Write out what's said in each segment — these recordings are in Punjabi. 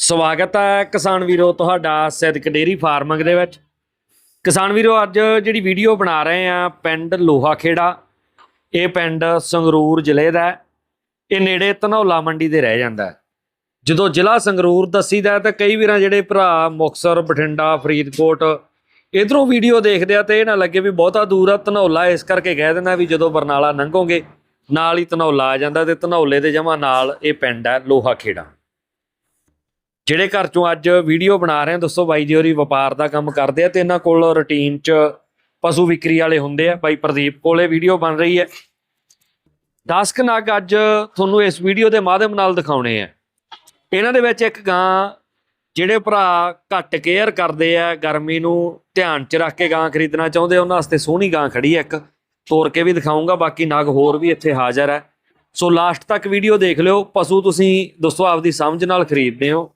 ਸਵਾਗਤ ਹੈ ਕਿਸਾਨ ਵੀਰੋ ਤੁਹਾਡਾ ਸਿੱਧਕ ਡੇਰੀ ਫਾਰਮਿੰਗ ਦੇ ਵਿੱਚ। ਕਿਸਾਨ ਵੀਰੋ, ਅੱਜ ਜਿਹੜੀ ਵੀਡੀਓ ਬਣਾ ਰਹੇ ਆ ਪਿੰਡ ਲੋਹਾ ਖੇੜਾ ਇਹ ਪਿੰਡ ਸੰਗਰੂਰ ਜ਼ਿਲ੍ਹੇ ਦਾ ਇਹ ਨੇੜੇ ਧਨੌਲਾ ਮੰਡੀ ਦੇ ਰਹਿ ਜਾਂਦਾ ਜਦੋਂ ਜ਼ਿਲ੍ਹਾ ਸੰਗਰੂਰ ਦੱਸੀਦਾ ਹੈ ਤਾਂ ਕਈ ਵੀਰਾਂ ਜਿਹੜੇ ਭਰਾ ਮੁਕਸਰ ਬਠਿੰਡਾ, ਫਰੀਦਕੋਟ ਇਧਰੋਂ ਵੀਡੀਓ ਦੇਖਦੇ ਆ ਤੇ ਇਹ ਨਾ ਲੱਗੇ ਵੀ ਬਹੁਤਾ ਦੂਰ ਆ, ਧਨੌਲਾ ਇਸ ਕਰਕੇ ਕਹਿ ਦਿੰਦਾ ਵੀ ਜਦੋਂ ਬਰਨਾਲਾ ਲੰਘੋਗੇ ਨਾਲ ਹੀ ਧਨੌਲਾ ਆ ਜਾਂਦਾ ਤੇ ਧਨੌਲੇ ਦੇ ਜਮਾ ਨਾਲ ਇਹ ਪਿੰਡ ਹੈ ਲੋਹਾ ਖੇੜਾ ਜਿਹੜੇ ਘਰ ਚੋਂ ਅੱਜ ਵੀਡੀਓ ਬਣਾ ਰਹੇ ਆ ਦੋਸਤੋ ਬਾਈ ਜੀ ਹੋਰੀ ਵਪਾਰ ਦਾ ਕੰਮ ਕਰਦੇ ਆ ਤੇ ਇਹਨਾਂ ਕੋਲ ਰੁਟੀਨ 'ਚ ਪਸ਼ੂ ਵਿਕਰੀ ਵਾਲੇ ਹੁੰਦੇ ਆ। ਬਾਈ ਪ੍ਰਦੀਪ ਕੋਲੇ ਵੀਡੀਓ ਬਣ ਰਹੀ ਹੈ। 10 ਕੁ ਨਗ ਅੱਜ ਤੁਹਾਨੂੰ ਇਸ ਵੀਡੀਓ ਦੇ ਮਾਧਿਅਮ ਨਾਲ ਦਿਖਾਉਣੇ ਆ। ਇਹਨਾਂ ਦੇ ਵਿੱਚ ਇੱਕ ਗਾਂ ਜਿਹੜੇ ਭਰਾ ਘੱਟ ਕੇਅਰ ਕਰਦੇ ਆ, ਗਰਮੀ ਨੂੰ ਧਿਆਨ 'ਚ ਰੱਖ ਕੇ ਗਾਂ ਖਰੀਦਣਾ ਚਾਹੁੰਦੇ ਉਹਨਾਂ ਵਾਸਤੇ ਸੋਹਣੀ ਗਾਂ ਖੜੀ ਹੈ ਇੱਕ। ਤੋਰ ਕੇ ਵੀ ਦਿਖਾਉਂਗਾ ਬਾਕੀ ਨਗ ਹੋਰ ਵੀ ਇੱਥੇ ਹਾਜ਼ਰ ਹੈ। ਸੋ ਲਾਸਟ ਤੱਕ ਵੀਡੀਓ ਦੇਖ ਲਿਓ। ਪਸ਼ੂ ਤੁਸੀਂ, ਦੱਸੋ ਆਪਦੀ ਸਮਝ ਨਾਲ ਖਰੀਦਦੇ ਹੋ।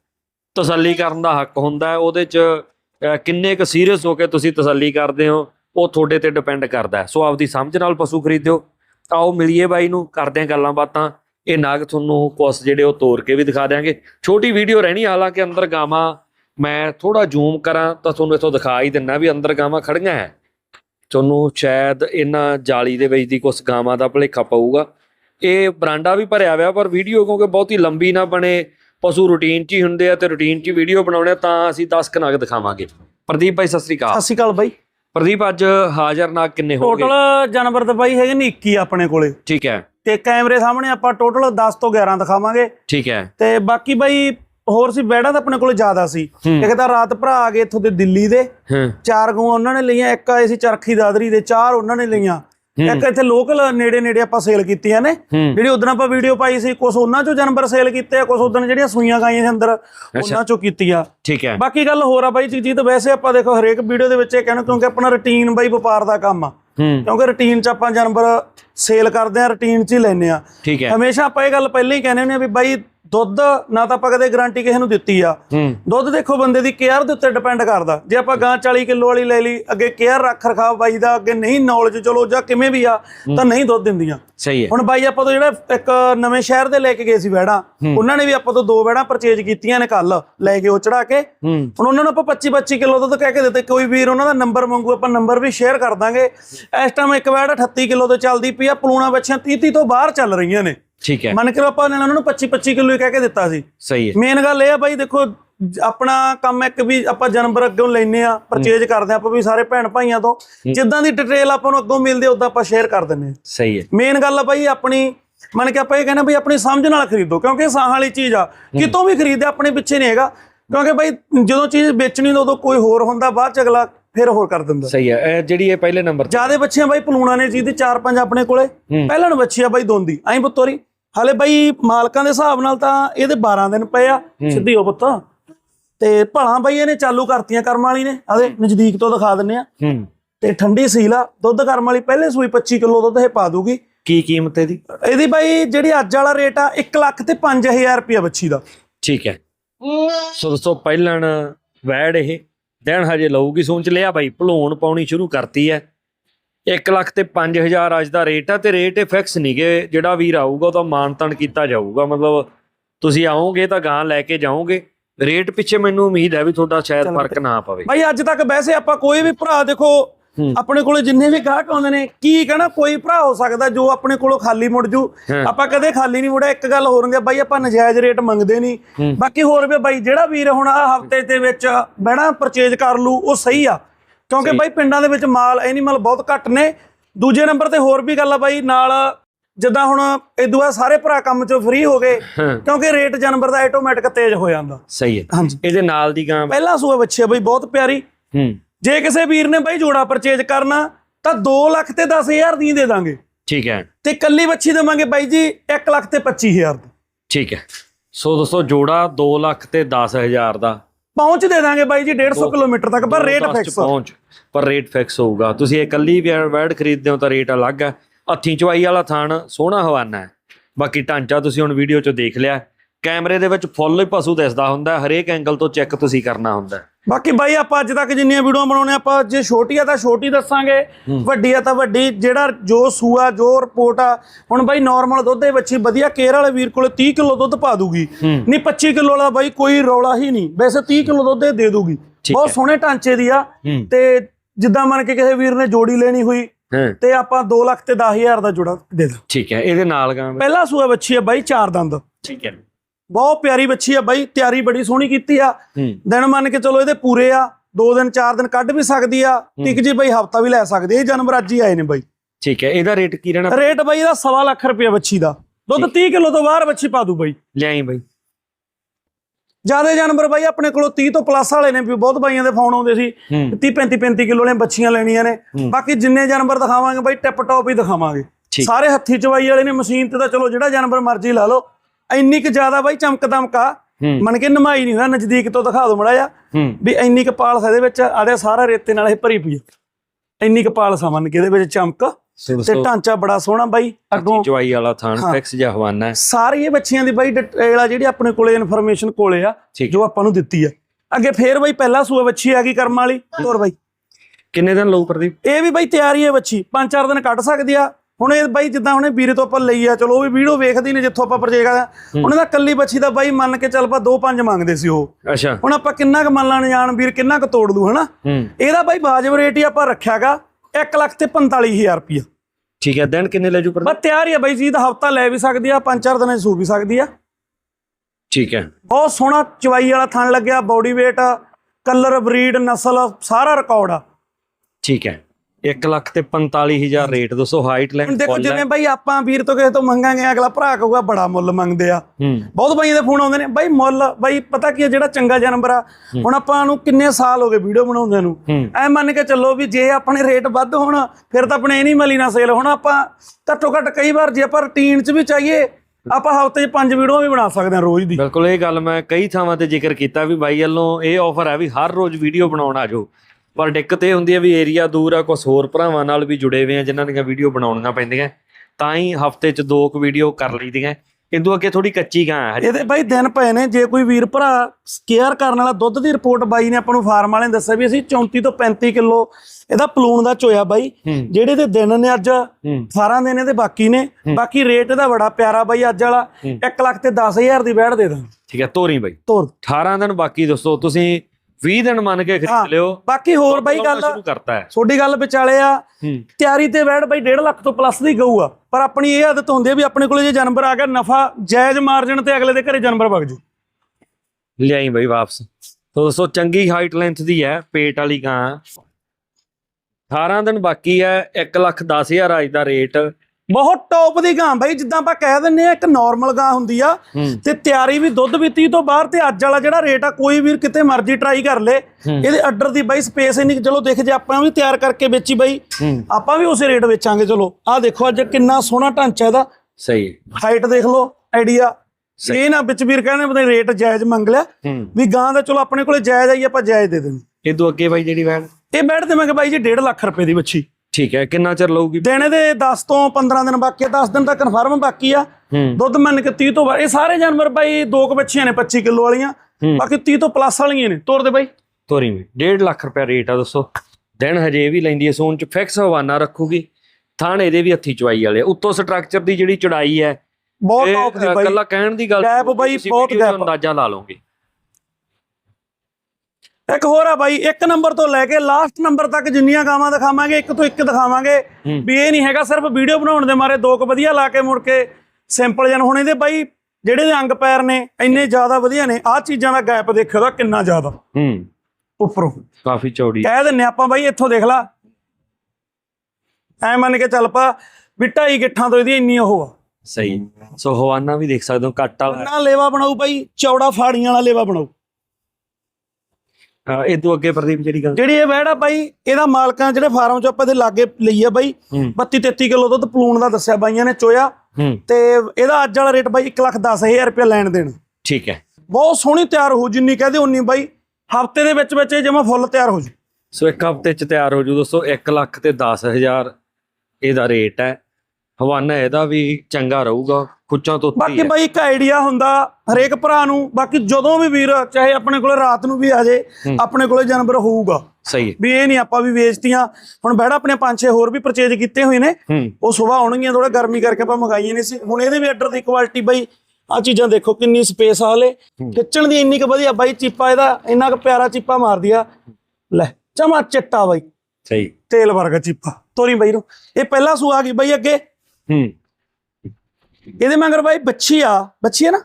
ਤਸੱਲੀ ਕਰਨ ਦਾ ਹੱਕ ਹੁੰਦਾ ਹੈ, ਉਹਦੇ 'ਚ ਕਿੰਨੇ ਕੁ ਸੀਰੀਅਸ ਹੋ ਕੇ ਤੁਸੀਂ ਤਸੱਲੀ ਕਰਦੇ ਹੋ, ਉਹ ਤੁਹਾਡੇ ਤੇ ਡਿਪੈਂਡ ਕਰਦਾ ਹੈ। ਸੋ ਆਪਦੀ ਸਮਝ ਨਾਲ ਪਸ਼ੂ ਖਰੀਦਿਓ, ਆਓ ਮਿਲੀਏ ਬਾਈ ਨੂੰ, ਕਰਦੇ ਹਾਂ ਗੱਲਾਂ ਬਾਤਾਂ। ਇਹ ਨਾਗ ਤੁਹਾਨੂੰ ਕੁਸ਼ ਜਿਹੜੇ ਉਹ ਤੋੜ ਕੇ ਵੀ ਦਿਖਾ ਦਿਆਂਗੇ। ਛੋਟੀ ਵੀਡੀਓ ਰਹਿਣੀ, ਹਾਲਾਂਕਿ ਅੰਦਰ ਗਾਵਾਂ, ਮੈਂ ਥੋੜਾ ਜ਼ੂਮ ਕਰਾਂ, ਤਾਂ ਤੁਹਾਨੂੰ ਇਥੋਂ ਦਿਖਾ ਹੀ ਦਿੰਨਾ ਵੀ ਅੰਦਰ ਗਾਵਾਂ ਖੜੀਆਂ ਹੈ। ਤੁਹਾਨੂੰ ਸ਼ਾਇਦ ਇਹਨਾਂ ਜਾਲੀ ਦੇ ਵਿੱਚ ਦੀ ਕੁਝ ਗਾਵਾਂ ਦਾ ਭਲੇਖਾ ਪਊਗਾ। ਇਹ ਬਰਾਂਡਾ ਵੀ ਭਰਿਆ ਹੋਇਆ, ਪਰ ਵੀਡੀਓ ਕਿਉਂਕਿ ਬਹੁਤੀ ਲੰਬੀ ਨਾ ਬਣੇ ਪਸ਼ੂ ਰੂਟੀਨ 'ਚ ਹੀ ਹੁੰਦੇ ਆ ਤੇ ਰੂਟੀਨ 'ਚ ਵੀਡੀਓ ਬਣਾਉਣੇ ਤਾਂ ਅਸੀਂ 10 ਕਨਾਗ ਦਿਖਾਵਾਂਗੇ। ਪ੍ਰਦੀਪ ਭਾਈ ਸਤਿ ਸ੍ਰੀ ਅਕਾਲ। ਸਤਿ ਸ਼੍ਰੀ ਅਕਾਲ ਬਾਈ। ਪ੍ਰਦੀਪ ਅੱਜ ਹਾਜ਼ਰ ਨਾਗ ਕਿੰਨੇ ਹੋ ਗਏ ਟੋਟਲ ਜਾਨਵਰ ਤਾਂ ਬਾਈ ਹੈਗੇ ਨੇ 21 ਆਪਣੇ ਕੋਲੇ। ਠੀਕ ਹੈ। ਤੇ ਕੈਮਰੇ ਸਾਹਮਣੇ ਆਪਾਂ ਟੋਟਲ 10 ਤੋਂ 11 ਦਿਖਾਵਾਂਗੇ। ਠੀਕ ਹੈ। ਤੇ ਬਾਕੀ ਬਾਈ ਹੋਰ ਸੀ ਬੈੜਾਂ ਤਾਂ ਆਪਣੇ ਕੋਲੇ ਜ਼ਿਆਦਾ ਸੀ। ਇੱਕ ਤਾਂ ਰਾਤ ਭਰਾ ਆ ਗਏ ਇੱਥੋਂ ਦੇ ਦਿੱਲੀ ਦੇ। ਚਾਰ ਗਊ ਉਹਨਾਂ ਨੇ ਲਈਆਂ ਇੱਕ ਆਏ ਸੀ ਚਰਖੀ ਦਾਦਰੀ ਦੇ ਚਾਰ ਉਹਨਾਂ ਨੇ ਲਈਆਂ। ਇੱਕ ਇੱਥੇ ਲੋਕਲ ਨੇੜੇ ਨੇੜੇ ਆਪਾਂ ਸੇਲ ਕੀਤੀਆਂ ਨੇ। ਜਿਹੜੀ ਉਦੋਂ ਆਪਾਂ ਵੀਡੀਓ ਪਾਈ ਸੀ ਕੁਝ ਉਹਨਾਂ ਚੋਂ ਜਾਨਵਰ ਸੇਲ ਕੀਤੇ ਆ ਕੁਝ ਉਦੋਂ ਜਿਹੜੀਆਂ ਸੂਈਆਂ ਗਾਈਆਂ ਦੇ ਅੰਦਰ ਉਹਨਾਂ ਚੋਂ ਕੀਤੀਆਂ ਠੀਕ ਹੈ। ਬਾਕੀ ਗੱਲ ਹੋਰ ਆ ਬਾਈ ਜਗਜੀਤ ਵੈਸੇ ਆਪਾਂ ਦੇਖੋ ਹਰੇਕ ਵੀਡੀਓ ਦੇ ਵਿੱਚ ਇਹ ਕਹਿਣਾ ਕਿਉਂਕਿ ਆਪਣਾ ਰੁਟੀਨ ਬਾਈ ਵਪਾਰ ਦਾ ਕੰਮ ਆ। ਕਿਉਂਕਿ ਰੁਟੀਨ 'ਚ ਆਪਾਂ ਜਾਨਵਰ ਸੇਲ ਕਰਦੇ ਆ ਰੁਟੀਨ 'ਚ ਹੀ ਲੈਨੇ ਆ। ਹਮੇਸ਼ਾ ਆਪਾਂ ਇਹ ਗੱਲ ਪਹਿਲਾਂ ਹੀ ਕਹਿੰਦੇ ਹੁੰਦੇ ਆ ਵੀ ਬਾਈ ਦੁੱਧ ਨਾ ਤਾਂ ਆਪਾਂ ਕਦੇ ਗਾਰੰਟੀ ਕਿਸੇ ਨੂੰ ਦਿੱਤੀ ਆ। ਦੁੱਧ ਦੇਖੋ ਬੰਦੇ ਦੀ ਕੇਅਰ ਦੇ ਉੱਤੇ ਡਿਪੈਂਡ ਕਰਦਾ। ਜੇ ਆਪਾਂ ਗਾਂ 40 ਕਿਲੋ ਵਾਲੀ ਲੈ ਲਈ ਅੱਗੇ ਕੇਅਰ ਰੱਖ ਰਖਾਵ ਬਾਈ ਦਾ ਅੱਗੇ ਨਹੀਂ ਨੌਲੇਜ ਚਲੋ ਜਾਂ ਕਿਵੇਂ ਵੀ ਆ ਤਾਂ ਨਹੀਂ ਦੁੱਧ ਦਿੰਦੀਆਂ। ਸਹੀ ਹੈ। ਹੁਣ ਬਾਈ ਆਪਾਂ ਤੋਂ ਜਿਹੜਾ ਇੱਕ ਨਵੇਂ ਸ਼ਹਿਰ ਦੇ ਲੈ ਕੇ ਗਏ ਸੀ ਵੈੜਾਂ ਉਹਨਾਂ ਨੇ ਵੀ ਆਪਾਂ ਤੋਂ ਦੋ ਵੈੜਾਂ ਪਰਚੇਜ ਕੀਤੀਆਂ ਨੇ ਕੱਲ ਲੈ ਕੇ ਉਹ ਚੜਾ ਕੇ। ਹੁਣ ਉਹਨਾਂ ਨੂੰ ਆਪਾਂ 25 25 ਕਿਲੋ ਦੁੱਧ ਕਹਿ ਕੇ ਦਿੱਤੇ ਕੋਈ ਵੀਰ ਉਹਨਾਂ ਦਾ ਨੰਬਰ ਮੰਗੂ ਆਪਾਂ ਨੰਬਰ ਵੀ ਸ਼ੇਅਰ ਕਰ ਦਾਂਗੇ। ਇਸ ਟਾਈਮ ਇੱਕ ਵੈੜ 38 ਕਿਲੋ ਤੋਂ ਚੱਲਦੀ ਪਈ ਆ ਪਲੂਣਾ ਬੱਚਿਆਂ 30 30 ਤੋਂ ਬਾਹਰ ਚੱਲ ਰਹੀਆਂ ਨੇ। ਠੀਕ ਹੈ। ਮੰਨ ਕੇ ਆਪਾਂ ਨੇ ਉਹਨਾਂ ਨੂੰ 25 25 ਕਿਲੋ ਹੀ ਕਹਿ ਕੇ ਦਿੱਤਾ ਸੀ। ਸਹੀ ਹੈ। ਮੇਨ ਗੱਲ ਇਹ ਆ ਬਾਈ ਦੇਖੋ ਆਪਣਾ ਕੰਮ ਇੱਕ ਵੀ ਆਪਾਂ ਜਾਨਵਰ ਅੱਗੋਂ ਲੈਨੇ ਆ ਪਰਚੇਜ ਕਰਦੇ ਆ ਆਪਾਂ ਵੀ ਸਾਰੇ ਭੈਣ ਭਾਈਆਂ ਤੋਂ। ਜਿੱਦਾਂ ਦੀ ਡਿਟੇਲ ਆਪਾਂ ਨੂੰ ਅੱਗੋਂ ਮਿਲਦੀ ਉਦਾਂ ਆਪਾਂ ਸ਼ੇਅਰ ਕਰ ਦਿੰਨੇ ਆ। ਸਹੀ ਹੈ। ਮੇਨ ਗੱਲ ਆ ਬਾਈ ਆਪਣੀ ਮੰਨ ਕੇ ਆਪਾਂ ਇਹ ਕਹਿੰਦੇ ਬਈ ਆਪਣੀ ਸਮਝ ਨਾਲ ਖਰੀਦੋ ਕਿਉਂਕਿ ਸਾਹ ਵਾਲੀ ਚੀਜ਼ ਆ। ਕਿਤੋਂ ਵੀ ਖਰੀਦੇ ਆਪਣੇ ਪਿੱਛੇ ਨਹੀਂ ਹੈਗਾ। ਕਿਉਂਕਿ ਬਾਈ ਜਦੋਂ ਚੀਜ਼ ਵੇਚਣੀ ਉਦੋਂ ਕੋਈ ਹੋਰ ਹੁੰਦਾ ਬਾਅਦ ਚ ਅਗਲਾ ਫਿਰ ਹੋਰ ਕਰ ਦਿੰਦਾ। ਸਹੀ ਹੈ। ਇਹ ਜਿਹੜੀ ਇਹ ਪਹਿਲੇ ਨੰਬਰ ਤੇ ਜਿਆਦੇ ਬੱਚੀਆਂ ਬਾਈ ਪਲੂਣਾ ਨੇ ਜਿਹਦੇ 4-5 ਆਪਣੇ ਕੋਲੇ। ਪਹਿਲਾਂ ਬੱਚੀ ਆ ਬਾਈ ਦੋਂਦੀ। ਐਂ ਪੁੱਤੋਰੀ ਹਲੇ ਬਾਈ ਮਾਲਕਾਂ ਦੇ ਹਿਸਾਬ ਨਾਲ ਤਾਂ ਇਹਦੇ 12 ਦਿਨ ਪਏ ਆ ਸਿੱਧੀ ਹੋ ਪੁੱਤ। ਤੇ ਭਲਾ ਬਾਈ ਇਹਨੇ ਚਾਲੂ ਕਰਤੀਆਂ ਕਰਮ ਵਾਲੀ ਨੇ ਆਦੇ ਨਜ਼ਦੀਕ ਤੋਂ ਦਿਖਾ ਦਿੰਨੇ ਆ। ਤੇ ਠੰਡੀ ਸੀਲ ਆ ਦੁੱਧ ਕਰਮ ਵਾਲੀ ਪਹਿਲੇ ਸੂਈ 25 ਕਿਲੋ ਦੁੱਧ ਇਹ ਪਾ ਦੂਗੀ। ਕੀ ਕੀਮਤ ਇਹਦੀ? ਇਹਦੀ ਬਾਈ ਜਿਹੜੀ ਅੱਜ ਵਾਲਾ ਰੇਟ ਆ 1 ਲੱਖ ਤੇ 5000 ਰੁਪਿਆ ਬੱਚੀ ਦਾ। ਠੀਕ ਹੈ। ਸੋ ਦੋਸਤੋ ਪਹਿਲਣ ਵੈੜ ਇਹ ਦਿਨ ਹਜੇ ਲਊਗੀ ਸੋਚ ਲਿਆ ਬਾਈ ਭਲੋਣ ਪਾਉਣੀ ਸ਼ੁਰੂ ਕਰਤੀ ਹੈ। 1 ਲੱਖ ਤੇ 5000 ਅੱਜ ਦਾ ਰੇਟ ਆ ਤੇ ਰੇਟ ਇਹ ਫਿਕਸ ਨਹੀਂਗੇ ਜਿਹੜਾ ਵੀਰ ਆਊਗਾ ਉਹਦਾ ਮਾਨਤਨ ਕੀਤਾ ਜਾਊਗਾ। ਮਤਲਬ ਤੁਸੀਂ ਆਓਗੇ ਤਾਂ ਗਾਂ ਲੈ ਕੇ ਜਾਓਗੇ। ਰੇਟ ਪਿੱਛੇ ਮੈਨੂੰ ਉਮੀਦ ਹੈ ਵੀ ਤੁਹਾਡਾ ਸ਼ਾਇਦ ਫ਼ਰਕ ਨਾ ਪਵੇ। ਬਾਈ ਅੱਜ ਤੱਕ ਵੈਸੇ ਆਪਾਂ ਕੋਈ ਵੀ ਭਰਾ ਦੇਖੋ। ਆਪਣੇ ਕੋਲੇ ਜਿੰਨੇ ਵੀ ਗਾਹਕ ਆਉਂਦੇ ਨੇ ਕੀ ਕਹਣਾ ਕੋਈ ਭਰਾ ਹੋ ਸਕਦਾ ਜੋ ਆਪਣੇ ਕੋਲੋਂ ਖਾਲੀ ਮੁੜ ਜੂ। ਆਪਾਂ ਕਦੇ ਖਾਲੀ ਨਹੀਂ ਮੁੜਿਆ ਇੱਕ ਗੱਲ ਹੋਰ ਹੁੰਦੀ ਆ ਬਾਈ ਆਪਾਂ ਨਜਾਇਜ਼ ਰੇਟ ਮੰਗਦੇ ਨਹੀਂ ਬਾਕੀ ਹੋਰ ਵੀ ਬਾਈ ਜਿਹੜਾ ਵੀਰ ਹੁਣ ਆ ਹਫ਼ਤੇ ਦੇ ਵਿੱਚ ਬਹਿਣਾ ਪਰਚੇਜ ਕਰ ਲੂ ਉਹ ਸਹੀ ਆ। ਕਿਉਂਕਿ ਬਾਈ ਪਿੰਡਾਂ ਦੇ ਵਿੱਚ ਮਾਲ ਐਨੀਮਲ ਬਹੁਤ ਘੱਟ ਨੇ। ਦੂਜੇ ਨੰਬਰ ਤੇ ਹੋਰ ਵੀ ਗੱਲ ਆ ਬਾਈ ਨਾਲ ਜਿੱਦਾਂ ਹੁਣ ਇਦੋਂ ਬਾਅਦ ਸਾਰੇ ਭਰਾ ਕੰਮ ਚੋਂ ਫ੍ਰੀ ਹੋ ਗਏ ਕਿਉਂਕਿ ਰੇਟ ਜਾਨਵਰ ਦਾ ਆਟੋਮੈਟਿਕ ਤੇਜ਼ ਹੋ ਜਾਂਦਾ। ਸਹੀ ਹੈ। ਹਾਂਜੀ। ਇਹਦੇ ਨਾਲ ਦੀ ਗਾਂ ਪਹਿਲਾ ਸੂਆ ਬੱਚੀ ਆ ਬਾਈ ਬਹੁਤ ਪਿਆਰੀ। ਹੂੰ। ਜੇ ਕਿਸੇ ਵੀਰ ਨੇ ਬਾਈ ਜੋੜਾ ਪਰਚੇਜ ਕਰਨਾ ਤਾਂ 2 ਲੱਖ ਤੇ 10000 ਦੀ ਦੇ ਦਾਂਗੇ। ਠੀਕ ਹੈ। ਤੇ ਕੱਲੀ ਬੱਚੀ ਦੇਵਾਂਗੇ ਬਾਈ ਜੀ 1 ਲੱਖ ਤੇ 25000 ਦੀ। ਠੀਕ ਹੈ। ਸੋ ਦੋਸਤੋ ਜੋੜਾ 2 ਲੱਖ ਤੇ 10000 ਦਾ ਪਹੁੰਚ ਦੇ ਦਾਂਗੇ ਬਾਈ ਜੀ 150 ਕਿਲੋਮੀਟਰ ਤੱਕ ਪਰ ਰੇਟ ਫਿਕਸ ਪਹੁੰਚ। ਪਰ ਰੇਟ ਫਿਕਸ ਹੋਊਗਾ। ਤੁਸੀਂ ਇਹ ਇਕੱਲੀ ਵੈੜ ਖਰੀਦਦੇ ਹੋ ਤਾਂ ਰੇਟ ਅਲੱਗ ਹੈ ਹੱਥੀਂ ਚਵਾਈ ਵਾਲਾ ਥਾਣ ਸੋਹਣਾ ਹਵਾਨਾ ਹੈ ਬਾਕੀ ਢਾਂਚਾ ਤੁਸੀਂ ਹੁਣ ਵੀਡੀਓ 'ਚ ਦੇਖ ਲਿਆ। ਕੈਮਰੇ ਦੇ ਵਿੱਚ ਫੁੱਲ ਪਸ਼ੂ ਦਿਸਦਾ ਹੁੰਦਾ ਹਰੇਕ ਐਂਗਲ ਤੋਂ ਚੈੱਕ ਤੁਸੀਂ ਕਰਨਾ ਹੁੰਦਾ। ਬਾਕੀ ਬਾਈ ਆਪਾਂ ਅੱਜ ਤੱਕ ਜਿੰਨੀਆਂ ਵੀਡੀਓ ਬਣਾਉਣੇ ਆਪਾਂ ਜੇ ਛੋਟੀ ਆ ਤਾਂ ਛੋਟੀ ਦੱਸਾਂਗੇ ਵੱਡੀ ਆ ਤਾਂ ਵੱਡੀ। ਜਿਹੜਾ ਜੋ ਸੂਆ ਜੋ ਰਿਪੋਰਟ ਆ ਹੁਣ ਬਾਈ ਨਾਰਮਲ ਦੁੱਧ ਦੇ ਬੱਚੀ ਵਧੀਆ ਕੇਅਰ ਵਾਲੇ ਵੀਰ ਕੋਲੇ 30 ਕਿਲੋ ਦੁੱਧ ਪਾ ਦੂਗੀ। ਨਹੀਂ 25 ਕਿਲੋ ਵਾਲਾ ਬਾਈ ਕੋਈ ਰੌਲਾ ਹੀ ਨਹੀਂ। ਵੈਸੇ 30 ਕਿਲੋ ਦੁੱਧ ਦੇ ਦੂਗੀ। ਬਹੁਤ। ਸੋਹਣੇ ਢਾਂਚੇ ਦੀ ਆ। ਤੇ ਜਿੱਦਾਂ ਮੰਨ ਕੇ ਕਿਸੇ ਵੀਰ ਨੇ ਜੋੜੀ ਲੈਣੀ ਹੋਈ ਤੇ ਆਪਾਂ 2 ਲੱਖ ਤੇ 10000 ਦਾ ਜੋੜਾ ਦੇ ਦਾਂ। ਠੀਕ ਹੈ ਇਹਦੇ ਨਾਲ ਗਾਂ। ਪਹਿਲਾ ਸੂਆ ਬੱਚੀ ਆ ਬਾਈ ਚਾਰ ਦੰਦ। ਠੀਕ ਹੈ। ਬਹੁਤ ਪਿਆਰੀ ਬੱਚੀ ਆ ਬਾਈ ਤਿਆਰੀ ਬੜੀ ਸੋਹਣੀ ਕੀਤੀ ਆ। ਦਿਨ ਮੰਨ ਕੇ ਚਲੋ ਇਹਦੇ ਪੂਰੇ ਆ ਦੋ ਦਿਨ ਚਾਰ ਦਿਨ ਕੱਢ ਵੀ ਸਕਦੀ ਆ। ਟਿਕ ਜੀ ਬਾਈ ਹਫਤਾ ਵੀ ਲੈ ਸਕਦੀ ਆ। ਇਹ ਜਾਨਵਰ ਅੱਜ ਹੀ ਆਏ ਨੇ ਬਾਈ। ਠੀਕ ਹੈ ਇਹਦਾ ਰੇਟ ਕੀ ਰਹਿਣਾ? ਰੇਟ ਬਾਈ ਇਹਦਾ ਸਵਾ ਲੱਖ ਰੁਪਏ ਬੱਚੀ ਦਾ। ਦੁੱਧ 30 ਕਿਲੋ ਤੋਂ ਬਾਹਰ ਬੱਚੀ ਪਾ ਦੂ ਬਾਈ। ਲਿਆਈ ਬਾਈ। ਜ਼ਿਆਦਾ ਜਾਨਵਰ ਬਾਈ ਆਪਣੇ ਕੋਲੋਂ 30 ਤੋਂ ਪਲੱਸ ਵਾਲੇ ਨੇ ਵੀ ਬਹੁਤ ਬਾਈਆਂ ਦੇ ਫੋਨ ਆਉਂਦੇ ਸੀ। ਹੂੰ। 30 35 35 ਕਿਲੋ ਵਾਲੀਆਂ ਬੱਚੀਆਂ ਲੈਣੀਆਂ ਨੇ। ਬਾਕੀ ਜਿੰਨੇ ਜਾਨਵਰ ਦਿਖਾਵਾਂਗੇ ਬਾਈ ਟਿਪ ਟੌਪ ਹੀ ਦਿਖਾਵਾਂਗੇ। ਸਾਰੇ ਹੱਥੀ ਚਵਾਈ ਵਾਲੇ ਨੇ ਮਸ਼ੀਨ ਤੇ ਤਾਂ ਚਲੋ ਜਿਹੜਾ ਜਾਨਵਰ ਮਰਜ਼ੀ ਲਾ ਲਓ। ਇੰਨੀ ਕੁ ਜ਼ਿਆਦਾ ਬਾਈ ਚਮਕ ਦਮਕਾ ਮਨ ਕੇ ਨਮਾਈ ਨਹੀਂ ਹੁੰਦਾ ਨਜ਼ਦੀਕ ਤੋਂ ਦਿਖਾ ਦੋ ਮੜਾ ਜਾ ਵੀ ਇੰਨੀ ਕੁ ਪਾਲਸ ਇਹਦੇ ਵਿੱਚ ਆਦੇ ਸਾਰਾ ਰੇਤੇ ਨਾਲ ਇਹ ਭਰੀ ਪਈ। ਇੰਨੀ ਕੁ ਪਾਲਸ ਮੰਨ ਕੇ ਇਹਦੇ ਵਿੱਚ ਚਮਕ। ਤੇ ਢਾਂਚਾ ਬੜਾ ਸੋਹਣਾ ਬਾਈ। ਅੱਗੋਂ ਚਵਾਈ ਵਾਲਾ ਥਾਨ। ਫਿਕਸ ਜਾਂ ਹਵਾਨਾ ਸਾਰੀ ਇਹ ਬੱਚੀਆਂ ਦੀ ਬਾਈ ਡਿਟੇਲ ਆ ਜਿਹੜੀ ਆਪਣੇ ਕੋਲੇ ਇਨਫੋਰਮੇਸ਼ਨ ਕੋਲੇ ਆ ਜੋ ਆਪਾਂ ਨੂੰ ਦਿੱਤੀ ਆ। ਅੱਗੇ ਫੇਰ ਬਾਈ ਪਹਿਲਾ ਸੂਆ ਬੱਚੀ ਆ ਗਈ ਕਰਮ ਵਾਲੀ। ਤੋਰ ਬਾਈ। ਕਿੰਨੇ ਦਿਨ ਲਊ ਪ੍ਰਦੀਪ? ਇਹ ਵੀ ਬਾਈ ਤਿਆਰੀ ਹੈ ਬੱਚੀ। ਪੰਜ ਚਾਰ ਦਿਨ ਕੱਢ ਸਕਦੀ ਆ। ਹੁਣ ਇਹ ਬਾਈ ਜਿੱਦਾਂ ਹੁਣੇ ਵੀਰੇ ਤੋਂ ਆਪਾਂ ਲਈ ਆ ਚਲੋ ਉਹ ਵੀ ਵੀਡੀਓ ਵੇਖਦੀ ਨੇ ਜਿੱਥੋਂ ਆਪਾਂ ਕਰਦੇ ਉਹਨਾਂ ਦਾ ਕੱਲੀ ਬੱਚੀ ਦਾ ਬਾਈ ਮੰਨ ਕੇ ਚੱਲ ਪਾ 2-5 ਮੰਗਦੇ ਸੀ ਉਹ। ਅੱਛਾ। ਹੁਣ ਆਪਾਂ ਕਿੰਨਾ ਕੁ ਮੰਨ ਲੈਣ ਜਾਣ ਵੀਰ ਕਿੰਨਾ ਕੁ ਤੋੜ ਦੂ ਹਨਾ? ਇਹਦਾ ਬਾਈ ਵਾਜਬ ਰੇਟ ਹੀ ਆਪਾਂ ਰੱਖਿਆਗਾ 1 ਲੱਖ ਤੇ 45000 ਰੁਪਇਆ ਠੀਕ ਹੈ ਦਿਨ ਕਿੰਨੇ ਲੈ ਜੂ ਪ੍ਰਦੀਪ ਬਸ ਤਿਆਰ ਹੀ ਆ ਬਾਈ ਜੀ ਦਾ ਹਫਤਾ ਲੈ ਵੀ ਸਕਦੀ ਆ ਪੰਜ ਚਾਰ ਦਿਨਾਂ 'ਚ ਸੂ ਵੀ ਸਕਦੀ ਆ। ਠੀਕ ਹੈ। ਬਹੁਤ ਸੋਹਣਾ ਚਵਾਈ ਵਾਲਾ ਥਣ ਲੱਗਿਆ ਬਾਡੀ weight ਕਲਰ ਬਰੀਡ ਨਸਲ ਸਾਰਾ ਰਿਕਾਰਡ ਆ। ਠੀਕ ਹੈ। 1 ਲੱਖ ਤੇ 45000 ਰੇਟ ਦੱਸੋ ਹਾਈਟ ਹੁਣ ਲੈਂਥ ਦੇਖੋ ਜਿਵੇਂ ਬਾਈ ਆਪਾਂ ਵੀਰ ਤੋਂ ਕਿਸੇ ਤੋਂ ਮੰਗਾਂਗੇ ਅਗਲਾ ਭਰਾ ਕਹੂਗਾ ਬੜਾ ਮੁੱਲ ਮੰਗਦੇ ਆ। ਬਹੁਤ ਬਾਈਆਂ ਦੇ ਫੋਨ ਆਉਂਦੇ ਨੇ ਬਾਈ ਮੁੱਲ ਬਾਈ ਪਤਾ ਕੀ ਹੈ ਜਿਹੜਾ ਚੰਗਾ ਜਾਨਵਰ ਆ ਹੁਣ ਆਪਾਂ ਨੂੰ ਕਿੰਨੇ ਸਾਲ ਹੋ ਗਏ ਵੀਡੀਓ ਬਣਾਉਂਦੇ ਨੂੰ? ਐ ਮੰਨ ਕੇ ਚੱਲੋ ਵੀ ਜੇ ਆਪਣੇ ਰੇਟ ਵੱਧ ਹੋਣ ਫਿਰ ਤਾਂ ਆਪਣੇ ਐਨੀਮਲ ਹੀ ਨਾ ਸੇਲ ਹੁਣ ਆਪਾਂ ਘੱਟੋ ਘੱਟ ਕਈ ਵਾਰ ਜੇ ਆਪਾਂ ਰੁਟੀਨ 'ਚ ਵੀ ਚਾਹੀਏ ਆਪਾਂ ਹਫ਼ਤੇ 'ਚ ਪੰਜ ਵੀਡੀਓ ਵੀ ਬਣਾ ਸਕਦੇ ਹਾਂ ਰੋਜ਼ ਦੀ। ਬਿਲਕੁਲ ਇਹ ਗੱਲ ਮੈਂ ਕਈ ਥਾਵਾਂ ਤੇ ਜ਼ਿਕਰ ਕੀਤਾ ਵੀ ਬਾਈ ਵੱਲੋਂ ਇਹ ਆਫਰ ਹੈ ਵੀ ਹਰ ਰੋਜ਼ ਵੀਡੀਓ ਬਣਾਉਣ ਆ ਜਾਓ। ਪਰ ਦਿੱਕਤ ਇਹ ਹੁੰਦੀ ਹੈ ਵੀ ਏਰੀਆ ਦੂਰ ਆ ਕੁਝ ਹੋਰ ਭਰਾਵਾਂ ਨਾਲ ਵੀ ਜੁੜੇ ਹੋਏ ਆ ਜਿਨ੍ਹਾਂ ਦੀਆਂ ਵੀਡੀਓ ਬਣਾਉਣੀਆਂ ਪੈਂਦੀਆਂ। ਤਾਂ ਹੀ ਹਫ਼ਤੇ 'ਚ ਦੋ ਕੁ ਵੀਡੀਓ ਕਰ ਲਈਦੀਆਂ। ਇਦੋਂ ਅੱਗੇ ਥੋੜੀ ਕੱਚੀ ਗਾਂ ਹੈ ਇਹਦੇ ਬਾਈ ਦਿਨ ਪਏ ਨੇ ਜੇ ਕੋਈ ਵੀਰ ਭਰਾ ਕੇਅਰ ਕਰਨ ਵਾਲਾ ਦੁੱਧ ਦੀ ਰਿਪੋਰਟ ਬਾਈ ਨੇ ਆਪਾਂ ਨੂੰ ਫਾਰਮ ਵਾਲਿਆਂ ਨੇ ਦੱਸਿਆ ਵੀ ਅਸੀਂ 34 ਤੋਂ 35 ਕਿਲੋ ਇਹਦਾ ਪਲੂਣ ਦਾ ਚੋਇਆ ਬਾਈ। ਜਿਹੜੇ ਦੇ ਦਿਨ ਨੇ ਅੱਜ ਹੂੰ। 18 ਦਿਨ ਇਹਦੇ ਬਾਕੀ ਨੇ। ਬਾਕੀ ਰੇਟ ਇਹਦਾ ਬੜਾ ਪਿਆਰਾ ਬਾਈ ਅੱਜ ਵਾਲਾ। 1 ਲੱਖ ਤੇ 10000 ਦੀ ਬੈਠ ਦੇ ਦਾਂ ਠੀਕ ਹੈ ਤੋਰੀ ਬਾਈ। ਤੋਰ। 18 ਦਿਨ ਬਾਕੀ ਦੋਸਤੋ ਤੁਸੀਂ 20 ਦਿਨ ਮੰਨ ਕੇ। ਖਰੀਦ ਲਿਓ। ਬਾਕੀ ਹੋਰ ਬਾਈ ਗੱਲ ਸ਼ੁਰੂ ਕਰਤਾ ਹੈ। ਛੋਡੀ ਗੱਲ ਵਿਚਾਲੇ ਆ ਤਿਆਰੀ ਤੇ ਬੈਠ ਬਾਈ 1.5 ਲੱਖ ਤੋਂ ਪਲੱਸ ਦੀ ਗਊ ਆ ਪਰ ਆਪਣੀ ਇਹ ਆਦਤ ਹੁੰਦੀ ਹੈ ਵੀ ਆਪਣੇ ਕੋਲੇ ਜੇ ਜਾਨਵਰ ਆ ਗਿਆ ਨਫਾ ਜਾਇਜ਼ ਮਾਰਜਨ ਤੇ ਅਗਲੇ ਦੇ ਘਰੇ ਜਾਨਵਰ ਵਗ ਜੂ। ਲਿਆਈ ਬਾਈ ਵਾਪਸ। ਤੋ ਦੋਸਤੋ ਚੰਗੀ ਹਾਈਟ ਲੈਂਥ ਦੀ ਹੈ ਪੇਟ ਵਾਲੀ ਗਾਂ। 18 ਦਿਨ ਬਾਕੀ ਹੈ 1 ਲੱਖ 10000 ਅੱਜ ਦਾ ਰੇਟ ਬਹੁਤ ਟੌਪ ਦੀ ਗਾਂ ਬਾਈ ਜਿੱਦਾਂ ਆਪਾਂ ਕਹਿ ਦਿੰਨੇ ਆ ਇੱਕ ਨਾਰਮਲ ਗਾਂ ਹੁੰਦੀ ਆ ਤੇ ਤਿਆਰੀ ਵੀ ਦੁੱਧ ਵੀ 30 ਤੋਂ ਬਾਹਰ ਤੇ ਅੱਜ ਵਾਲਾ ਜਿਹੜਾ ਰੇਟ ਆ ਕੋਈ ਵੀਰ ਕਿਤੇ ਮਰਜ਼ੀ ਟਰਾਈ ਕਰ ਲੇ। ਇਹਦੇ ਆਰਡਰ ਦੀ ਬਾਈ ਸਪੇਸ ਇੰਨੀ ਚਲੋ ਦੇਖ ਜੇ ਆਪਾਂ ਵੀ ਤਿਆਰ ਕਰਕੇ ਵੇਚੀ ਬਾਈ ਆਪਾਂ ਵੀ ਉਸੇ ਰੇਟ ਵੇਚਾਂਗੇ ਚਲੋ। ਆਹ ਦੇਖੋ ਅੱਜ ਕਿੰਨਾ ਸੋਹਣਾ ਢਾਂਚਾ ਇਹਦਾ। ਸਹੀ। ਹਾਈਟ ਦੇਖ ਲਓ ਆਈਡੀਆ ਇਹ ਨਾ ਵਿੱਚ ਵੀਰ ਕਹਿੰਦੇ ਬਦੇ ਰੇਟ ਜਾਇਜ਼ ਮੰਗ ਲਿਆ। ਵੀ ਗਾਂ ਦਾ ਚਲੋ ਆਪਣੇ ਕੋਲੇ ਜਾਇਜ਼ ਆਈ ਆਪਾਂ ਜਾਇਜ਼ ਦੇ ਦੇਣੀ ਇਦੋਂ ਅੱਗੇ ਬਾਈ ਜਿਹੜੀ ਵੈਨ? ਇਹ ਬੈਠ ਦੇਵਾਂਗੇ ਬਾਈ ਜੀ 1.5 ਲੱਖ ਰੁਪਏ ਦੀ ਬੱਚੀ ਠੀਕ ਹੈ ਕਿੰਨਾ ਚਿਰ ਲਊਗੀ? ਦੇਣੇ ਦੇ 10 ਤੋਂ 15 ਦਿਨ ਬਾਕੀ ਆ 10 ਦਿਨ ਤਾਂ ਕਨਫਰਮ ਬਾਕੀ ਆ। ਦੁੱਧ ਮੰਨ ਕੇ 30 ਤੋਂ ਇਹ ਸਾਰੇ ਜਾਨਵਰ ਬਾਈ ਦੋ ਕੁ ਬੱਚੀਆਂ ਨੇ 25 ਕਿਲੋ ਵਾਲੀਆਂ। ਬਾਕੀ 30 ਤੋਂ ਪਲੱਸ ਵਾਲੀਆਂ ਨੇ। ਤੋਰ ਦੇ ਬਾਈ। ਤੋਰੀ ਵੀ। 1.5 ਲੱਖ ਰੁਪਏ ਰੇਟ ਆ ਦੱਸੋ। ਦਿਨ ਹਜੇ ਵੀ ਲੈਂਦੀ ਹੈ ਸੋਨ ਚ ਫਿਕਸ ਹਵਾਨਾ ਰੱਖੂਗੀ। ਥਾਣ ਇਹਦੇ ਵੀ ਹੱਥੀ ਚਵਾਈ ਵਾਲੇ। ਉੱਤੋਂ ਸਟਰਕਚਰ ਦੀ ਜਿਹੜੀ ਚੜਾਈ ਹੈ ਬਹੁਤ ਟੌਪ ਦੀ ਬਾਈ। ਕੱਲਾ ਕਹਿਣ ਦੀ ਗੱਲ ਨਹੀਂ, ਬਾਈ ਬਹੁਤ ਆ। ਅੰਦਾਜ਼ਾ ਲਾ ਲਓਗੇ। ਇੱਕ ਹੋਰ ਆ ਬਾਈ ਇੱਕ ਨੰਬਰ ਤੋਂ ਲੈ ਕੇ ਲਾਸਟ ਨੰਬਰ ਤੱਕ ਜਿੰਨੀਆਂ ਗਾਵਾਂ ਦਿਖਾਵਾਂਗੇ ਇੱਕ ਤੋਂ ਇੱਕ ਦਿਖਾਵਾਂਗੇ। ਵੀ ਇਹ ਨਹੀਂ ਹੈਗਾ ਸਿਰਫ ਵੀਡੀਓ ਬਣਾਉਣ ਦੇ ਮਾਰੇ ਦੋ ਕੁ ਵਧੀਆ ਲਾ ਕੇ ਮੁੜ ਕੇ ਸਿੰਪਲ ਜਨ ਹੁਣ। ਇਹਦੇ ਬਾਈ ਜਿਹੜੇ ਇਹਦੇ ਅੰਗ ਪੈਰ ਨੇ ਇੰਨੇ ਜ਼ਿਆਦਾ ਵਧੀਆ ਨੇ ਆਹ ਚੀਜ਼ਾਂ ਦਾ ਗੈਪ ਦੇਖਿਓ ਦਾ ਕਿੰਨਾ ਜ਼ਿਆਦਾ। ਹੂੰ। ਉੱਪਰੋਂ। ਕਾਫੀ ਚੌੜੀ। ਕਹਿ ਦਿੰਨੇ ਆਪਾਂ ਬਾਈ ਇੱਥੋਂ ਦੇਖ ਲਾ। ਐ ਮੰਨ ਕੇ ਚੱਲ ਪਾ ਵੀ ਢਾਈ ਗਿੱਠਾਂ ਤੋਂ ਇਹਦੀ ਇੰਨੀ ਉਹ ਆ। ਸਹੀ। ਸੋ ਹਵਾਨਾ ਵੀ ਦੇਖ ਸਕਦੇ ਹੋ ਕੱਟ ਵਾਲਾ। ਨਾ ਲੇਵਾ ਬਣਾਉ ਬਾਈ ਚੌੜਾ ਫਾੜੀਆਂ ਵਾਲਾ ਲੇਵਾ ਬਣਾਉ ਅ, ਇਹ ਤੋਂ ਅੱਗੇ ਪ੍ਰਦੀਪ ਜਿਹੜੀ ਗੱਲ ਜਿਹੜੀ ਇਹ ਵੈੜ ਆ ਬਾਈ ਇਹਦਾ ਮਾਲਕਾਂ ਜਿਹੜੇ ਫਾਰਮ ਚ ਆਪਾਂ ਇਹਦੇ ਲਾਗੇ ਲਈ ਆ ਬਾਈ ਹੂੰ। 32 33 ਕਿਲੋ ਦੁੱਧ ਪਲੂਣ ਦਾ ਦੱਸਿਆ ਬਾਈਆਂ ਨੇ ਚੋਇਆ। ਹੂੰ। ਤੇ ਇਹਦਾ ਅੱਜ ਵਾਲਾ ਰੇਟ ਬਾਈ 1 ਲੱਖ 10000 ਰੁਪਏ ਲੈਣ ਦੇਣ। ਠੀਕ ਹੈ। ਬਹੁਤ ਸੋਹਣੀ ਤਿਆਰ ਹੋ ਜਿੰਨੀ ਕਹਦੇ ਉਨੀ ਬਾਈ। ਹਫ਼ਤੇ ਦੇ ਵਿੱਚ ਵਿੱਚ ਇਹ ਜਮਾ ਫੁੱਲ ਤਿਆਰ ਹੋ ਜੂ। ਸੋ ਇੱਕ ਹਫ਼ਤੇ ਚ ਤਿਆਰ ਹੋ ਜੂ ਦੋਸਤੋ 1 ਲੱਖ ਤੇ 10000 ਇਹਦਾ ਰੇਟ ਹੈ। ਹਵਾਨਾ ਇਹਦਾ ਵੀ ਚੰਗਾ ਰਹੂਗਾ ਖੁੱਚਾਂ ਤੋਂ ਬਾਕੀ ਬਾਈ ਇੱਕ ਆਈਡੀਆ ਹੁੰਦਾ ਹਰੇਕ ਭਰਾ ਨੂੰ ਬਾਕੀ ਜਦੋਂ ਵੀ ਵੀਰ ਚਾਹੇ ਆਪਣੇ ਕੋਲੇ ਰਾਤ ਨੂੰ ਵੀ ਆ ਜੇ। ਆਪਣੇ ਕੋਲੇ ਜਾਨਵਰ ਹੋਊਗਾ। ਸਹੀ ਹੈ। ਵੀ ਇਹ ਨਹੀਂ ਆਪਾਂ ਵੀ ਵੇਚਤੀਆਂ। ਹੁਣ ਬੈੜਾ ਆਪਣੇ ਪੰਜ ਛੇ ਹੋਰ ਵੀ ਪਰਚੇਜ ਕੀਤੇ ਹੋਏ ਨੇ ਉਹ ਸਵੇਰ ਆਉਣਗੀਆਂ ਥੋੜਾ ਗਰਮੀ ਕਰਕੇ ਆਪਾਂ ਮੰਗਾਈਆਂ ਨਹੀਂ ਸੀ। ਹੁਣ ਇਹਦੇ ਵੀ ਆਰਡਰ ਦੀ ਕੁਆਲਿਟੀ ਬਾਈ ਆ ਚੀਜ਼ਾਂ ਦੇਖੋ ਕਿੰਨੀ ਸਪੇਸ ਆ ਹਲੇ। ਖਿੱਚਣ ਦੀ ਇੰਨੀ ਕੁ ਵਧੀਆ ਬਾਈ ਚੀਪਾ ਇਹਦਾ ਇੰਨਾ ਕੁ ਪਿਆਰਾ ਚੀਪਾ ਮਾਰਦੀ ਆ ਲੈ ਚਮਾ ਚਿੱਟਾ ਬਾਈ। ਸਹੀ। ਤੇਲ ਵਰਗਾ ਚੀਪਾ ਤੋਰੀ ਬਾਈ ਨੂੰ। ਇਹ ਪਹਿਲਾ ਸੂ ਆ ਗਈ ਬਾਈ ਅੱਗੇ। ਹੂੰ। ਇਹਦੇ ਮਗਰ ਬਾਈ ਬੱਚੀ ਆ ਬੱਚੀ ਆ ਨਾ?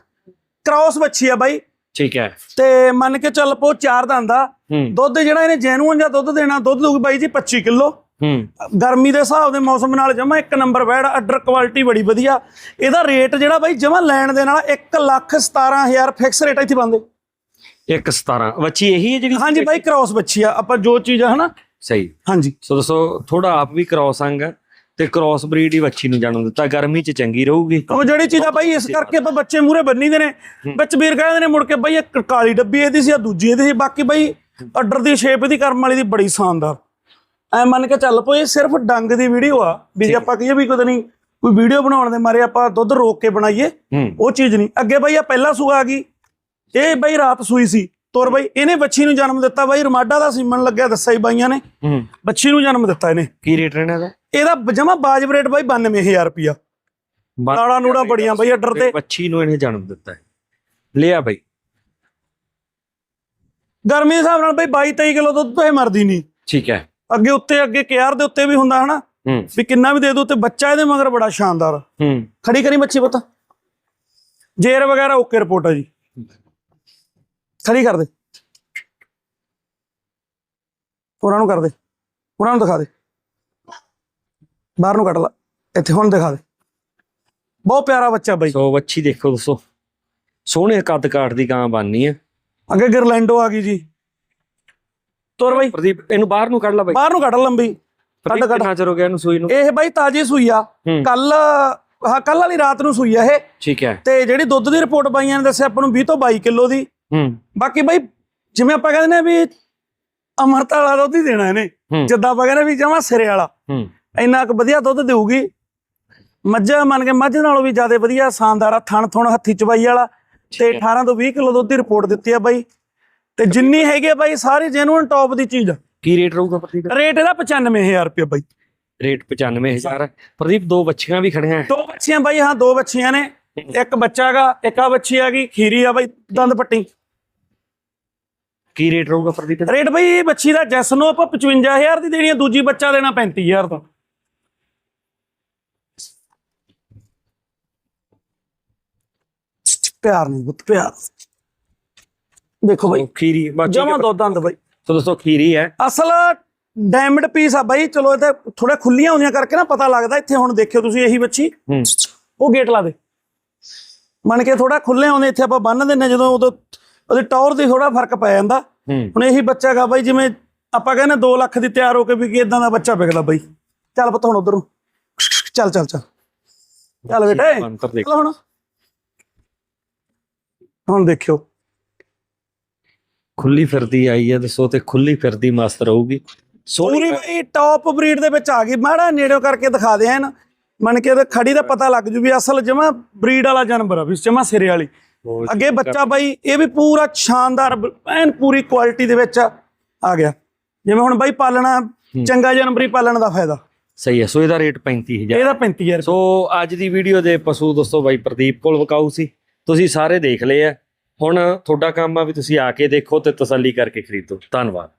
ਕ੍ਰਾਸ ਬੱਚੀ ਆ ਬਾਈ। ਠੀਕ ਹੈ। ਤੇ ਮੰਨ ਕੇ ਚੱਲ ਪੋ ਚਾਰ ਦੰਦ ਆ। ਹੂੰ। ਦੁੱਧ ਜਿਹੜਾ ਇਹਨੇ ਜੈਨੂਅਨ ਜਾਂ ਦੁੱਧ ਦੇਣਾ ਦੁੱਧ ਦਊਗੀ ਬਾਈ ਜੀ 25 ਕਿਲੋ। ਹੂੰ। ਗਰਮੀ ਦੇ ਹਿਸਾਬ ਦੇ ਮੌਸਮ ਨਾਲ ਜਮਾ ਇੱਕ ਨੰਬਰ ਬੈੜ ਆਰਡਰ ਕੁਆਲਿਟੀ ਬੜੀ ਵਧੀਆ। ਇਹਦਾ ਰੇਟ ਜਿਹੜਾ ਬਾਈ ਜਮਾ ਲੈਣ ਦੇ ਨਾਲ 1 ਲੱਖ 17000 ਫਿਕਸ ਰੇਟ ਇੱਥੇ ਬੰਦੇ। 117 ਬੱਚੀ ਇਹੀ ਹੈ ਜਿਹੜੀ ਹਾਂਜੀ ਬਾਈ ਕ੍ਰਾਸ ਬੱਚੀ ਆ। ਆਪਾਂ ਜੋ ਚੀਜ਼ ਆ ਹਨਾ? ਸਹੀ। ਹਾਂਜੀ। ਸੋ ਦੱਸੋ ਥੋੜਾ ਆਪ ਵੀ ਕ੍ਰਾਸ ਅੰਗ ਹੈ ਤੇ ਕ੍ਰਾਸ ਬਰੀਡ ਹੀ ਬੱਚੀ ਨੂੰ ਜਨਮ ਦਿੱਤਾ ਗਰਮੀ 'ਚ ਚੰਗੀ ਰਹੂਗੀ। ਉਹ ਜਿਹੜੀ ਚੀਜ਼ ਆ ਬਾਈ ਇਸ ਕਰਕੇ ਆਪਾਂ ਬੱਚੇ ਮੂਰੇ ਬੰਨੀ ਦੇ ਨੇ। ਵਿੱਚ ਵੀਰ ਕਹਿੰਦੇ ਨੇ ਮੁੜ ਕੇ ਬਾਈ ਇੱਕ ਕਾਲੀ ਡੱਬੀ ਇਹਦੀ ਸੀ ਆ ਦੂਜੀ ਇਹਦੀ ਸੀ ਬਾਕੀ ਬਾਈ ਆਰਡਰ ਦੀ ਸ਼ੇਪ ਇਹਦੀ ਕਰਮ ਵਾਲੀ ਦੀ ਬੜੀ ਸ਼ਾਨਦਾਰ। ਐ ਮੰਨ ਕੇ ਚੱਲ ਪੋ ਇਹ ਸਿਰਫ ਡੰਗ ਦੀ ਵੀਡੀਓ ਆ ਵੀ ਜੇ ਆਪਾਂ ਕਹੀਏ ਵੀ ਕੋਈ ਨਹੀਂ ਕੋਈ ਵੀਡੀਓ ਬਣਾਉਣ ਦੇ ਮਾਰੇ ਆਪਾਂ ਦੁੱਧ ਰੋਕ ਕੇ ਬਣਾਈਏ ਉਹ ਚੀਜ਼ ਨਹੀਂ। ਅੱਗੇ ਬਾਈ ਆ ਪਹਿਲਾ ਸੂਆ ਆ ਗਈ। ਇਹ ਬਾਈ ਰਾਤ ਸੂਈ ਸੀ। ਤੁਰ ਬਾਈ ਇਹਨੇ ਬੱਚੀ ਨੂੰ ਜਨਮ ਦਿੱਤਾ ਬਾਈ ਰਮਾਡਾ ਦਾ ਸੀਮਨ ਲੱਗਿਆ ਦੱਸਿਆ ਹੀ ਬਾਈਆਂ ਨੇ। ਹੂੰ। ਬੱਚੀ ਨੂੰ ਜਨਮ ਦਿੱਤਾ ਇਹਨੇ। ਕੀ ਰੇਟ ਰਹਿਣਾ ਇਹਦਾ? ਇਹਦਾ ਜਮਾ ਬਾਜਬ ਰੇਟ ਬਾਈ 92000 ਰੁਪਿਆ ਬਾ- ਨਾੜਾ ਬੜੀਆਂ ਬਾਈ ਆਰਡਰ ਤੇ। ਬੱਚੀ ਨੂੰ ਇਹਨੇ ਜਨਮ ਦਿੱਤਾ ਹੈ। ਲਿਆ ਬਈ। ਗਰਮੀ ਦੇ ਹਿਸਾਬ ਨਾਲ ਬਾਈ 22 23 ਕਿਲੋ ਦੁੱਧ ਤੋਂ ਇਹ ਮਰਦੀ ਨਹੀਂ। ਠੀਕ ਹੈ। ਅੱਗੇ ਉੱਤੇ ਅੱਗੇ ਕਿਆਰ ਦੇ ਉੱਤੇ ਵੀ ਹੁੰਦਾ ਹਨਾ। ਵੀ ਕਿੰਨਾ ਵੀ ਦੇ ਦੋ ਤੇ ਬੱਚਾ ਇਹਦੇ ਮਗਰ ਬੜਾ ਸ਼ਾਨਦਾਰ। ਹੂੰ। ਖੜੀ ਕਰੀ ਬੱਚੀ ਪਤਾ। ਜੇਰ ਵਗੈਰਾ ਓਕੇ ਰਿਪੋਰਟ ਆ ਜੀ। ਖੜੀ ਕਰ ਦੇ। ਉਹਨਾਂ ਨੂੰ ਕਰ ਦੇ। ਉਹਨਾਂ ਨੂੰ ਦਿਖਾ ਦੇ। ਬਾਹਰ ਨੂੰ ਕੱਢ ਲਾ। ਇੱਥੇ ਹੁਣ ਦਿਖਾ ਦੇ। ਬਹੁਤ ਪਿਆਰਾ ਬੱਚਾ ਬਾਈ। ਸੋ ਬੱਚੀ ਦੇਖੋ ਦੋਸਤੋ। ਸੋਹਣੇ ਕੱਦ ਕਾਠ ਦੀ ਗਾਂ ਬਣਨੀ ਹੈ ਅੱਗੇ ਗਿਰਲੈਂਡੋ ਆ ਗਈ ਜੀ। ਤੁਰ ਬਾਈ। ਪ੍ਰਦੀਪ ਇਹਨੂੰ ਬਾਹਰ ਨੂੰ ਕੱਢ ਲਾ ਬਈ। ਬਾਹਰ ਨੂੰ ਕੱਢ ਲੰਬੀ। ਕੱਢ। ਚਿਰ ਹੋ ਗਿਆ ਇਹਨੂੰ ਸੂਈ ਨੂੰ? ਇਹ ਬਾਈ ਤਾਜੀ ਸੂਈ ਆ। ਕੱਲ ਹਾਂ ਕੱਲ ਵਾਲੀ ਰਾਤ ਨੂੰ ਸੂਈ ਆ ਇਹ। ਠੀਕ ਹੈ। ਤੇ ਜਿਹੜੀ ਦੁੱਧ ਦੀ ਰਿਪੋਰਟ ਬਾਈਆਂ ਨੇ ਦੱਸਿਆ ਆਪਾਂ ਨੂੰ 20 ਤੋਂ 22 ਕਿਲੋ ਦੀ। ਹੂੰ। ਬਾਕੀ ਬਾਈ ਜਿਵੇਂ ਆਪਾਂ ਕਹਿੰਦੇ ਨੇ ਵੀ ਅਮਰਤ ਵਾਲਾ ਦੁੱਧ ਹੀ ਦੇਣਾ ਇਹਨੇ। ਜਿੱਦਾਂ ਆਪਾਂ ਕਹਿੰਦੇ ਵੀ ਜਮਾ ਸਿਰੇ ਵਾਲਾ। ਹੂੰ। ਇੰਨਾ ਕੁ ਵਧੀਆ ਦੁੱਧ ਦੇਊਗੀ। ਮੱਝ ਮੰਨ ਕੇ ਮੱਝ ਨਾਲੋਂ ਵੀ ਜ਼ਿਆਦਾ ਵਧੀਆ ਸ਼ਾਨਦਾਰ ਆ ਥਣ ਥੁਣ ਹੱਥੀ ਚਵਾਈ ਵਾਲਾ। ਤੇ 18 ਤੋਂ 20 ਕਿਲੋ ਦੁੱਧ ਦੀ ਰਿਪੋਰਟ ਦਿੱਤੀ ਆ ਬਾਈ। ਤੇ ਜਿੰਨੀ ਹੈਗੀ ਆ ਬਾਈ ਸਾਰੀ ਜੈਨੂਇਨ ਟੌਪ ਦੀ ਚੀਜ਼। ਆ। ਕੀ ਰੇਟ ਰਹੂਗਾ ਪ੍ਰਦੀਪ? ਰੇਟ ਇਹਦਾ 95000 ਰੁਪਏ ਬਾਈ। ਰੇਟ 95000 ਹੈ ਪ੍ਰਦੀਪ ਦੋ ਬੱਚੀਆਂ ਵੀ ਖੜੀਆਂ ਦੋ ਬੱਚੀਆਂ ਬਾਈ ਹਾਂ ਦੋ ਬੱਚੀਆਂ ਨੇ। ਇੱਕ ਬੱਚਾ ਹੈਗਾ ਇੱਕ ਆ ਬੱਚੀ ਹੈਗੀ ਖੀਰੀ ਆ ਬਾਈ ਦੰਦ ਪੱਟੀ। ਕੀ ਰੇਟ ਰਹੂਗਾ ਪ੍ਰਦੀਪ? ਰੇਟ ਬਈ ਇਹ ਬੱਚੀ ਦਾ ਜੈਸ ਨੂੰ ਆਪਾਂ 55000 ਦੀ ਦੇਣੀ ਹੈ ਦੂਜੀ ਬੱਚਾ ਦੇਣਾ 35000 ਦਾ ਪਿਆਰ ਨਹੀਂ ਪਿਆਰ। ਦੇਖੋ ਬਾਈ ਖੀਰੀ ਬਾਕੀ ਜਮਾ ਦੋ ਦੰਦ ਬਾਈ। ਸੋ ਦੋਸਤੋ ਖੀਰੀ ਹੈ। ਅਸਲ ਡਾਇਮੰਡ ਪੀਸ ਆ ਬਾਈ ਚਲੋ ਇਹ ਤਾਂ ਥੋੜਾ ਖੁੱਲੀਆਂ ਹੁੰਦੀਆਂ ਕਰਕੇ ਨਾ ਪਤਾ ਲੱਗਦਾ ਇੱਥੇ ਹੁਣ ਦੇਖਿਓ ਤੁਸੀਂ ਇਹੀ ਬੱਚੀ ਹੂੰ। ਉਹ ਗੇਟ ਲਾ ਦੇ। ਮੰਨ ਕੇ ਥੋੜਾ ਖੁੱਲੇ ਆਉਂਦੇ ਇੱਥੇ ਆਪਾਂ ਬੰਨ ਦਿੰਨੇ ਜਦੋਂ ਉਦੋਂ ਉਹਦੀ ਟੌਰ ਦੀ ਥੋੜਾ ਫ਼ਰਕ ਪੈ ਜਾਂਦਾ। ਹੁਣ ਇਹੀ ਬੱਚਾ ਹੈਗਾ ਬਾਈ ਜਿਵੇਂ ਆਪਾਂ ਕਹਿੰਦੇ 2 ਲੱਖ ਦੀ ਤਿਆਰ ਹੋ ਕੇ ਵੀ ਇਦਾਂ ਦਾ ਬੱਚਾ ਵਿਕਦਾ ਬਾਈ। ਚੱਲ ਪੁੱਤ ਹੁਣ ਉਧਰ। ਨੂੰ ਚੱਲ ਚੱਲ ਚੱਲ। ਚੱਲ ਬੇਟੇ। ਚੱਲ ਹੁਣ। ਹੁਣ ਦੇਖਿਓ। ਖੁੱਲੀ ਫਿਰਦੀ ਆਈ ਹੈ ਦੱਸੋ ਤੇ ਖੁੱਲੀ ਫਿਰਦੀ ਮਸਤ ਰਹੂਗੀ। ਪੂਰੀ ਬਾਈ ਟੌਪ ਬਰੀਡ ਦੇ ਵਿੱਚ ਆ ਗਈ। ਮਾੜਾ ਨੇੜਿਓਂ ਕਰਕੇ ਦਿਖਾ ਦੇ ਐਨ ਮੰਨ ਕੇ ਤੇ ਖੜੀ ਦਾ ਪਤਾ ਲੱਗ ਜੂ ਵੀ ਅਸਲ ਜਮਾ ਬਰੀਡ ਵਾਲਾ ਜਾਨਵਰ ਆ ਵੀ ਜਮਾ ਸਿਰੇ ਵਾਲੀ। ਅੱਗੇ ਬੱਚਾ ਬਾਈ ਇਹ ਵੀ ਪੂਰਾ ਸ਼ਾਨਦਾਰ ਐਨ ਪੂਰੀ ਕੁਆਲਿਟੀ ਦੇ ਵਿੱਚ ਆ ਗਿਆ। ਜਿਵੇਂ ਹੁਣ ਬਾਈ ਪਾਲਣਾ ਚੰਗਾ ਜਨਵਰੀ ਪਾਲਣ ਦਾ ਫਾਇਦਾ। ਸਹੀ ਹੈ ਸੋ ਇਹਦਾ ਰੇਟ 35000 ਇਹਦਾ 35000 ਸੋ ਅੱਜ ਦੀ ਵੀਡੀਓ ਦੇ ਪਸ਼ੂ ਦੋਸਤੋ ਬਾਈ ਪ੍ਰਦੀਪ ਕੋਲ ਵਕਾਊ ਸੀ। ਤੁਸੀਂ ਸਾਰੇ ਦੇਖ ਲਏ ਆ ਹੁਣ ਤੁਹਾਡਾ ਕੰਮ ਆ ਵੀ ਤੁਸੀਂ ਆ ਕੇ ਦੇਖੋ ਤੇ ਤਸੱਲੀ ਕਰਕੇ ਖਰੀਦੋ। ਧੰਨਵਾਦ।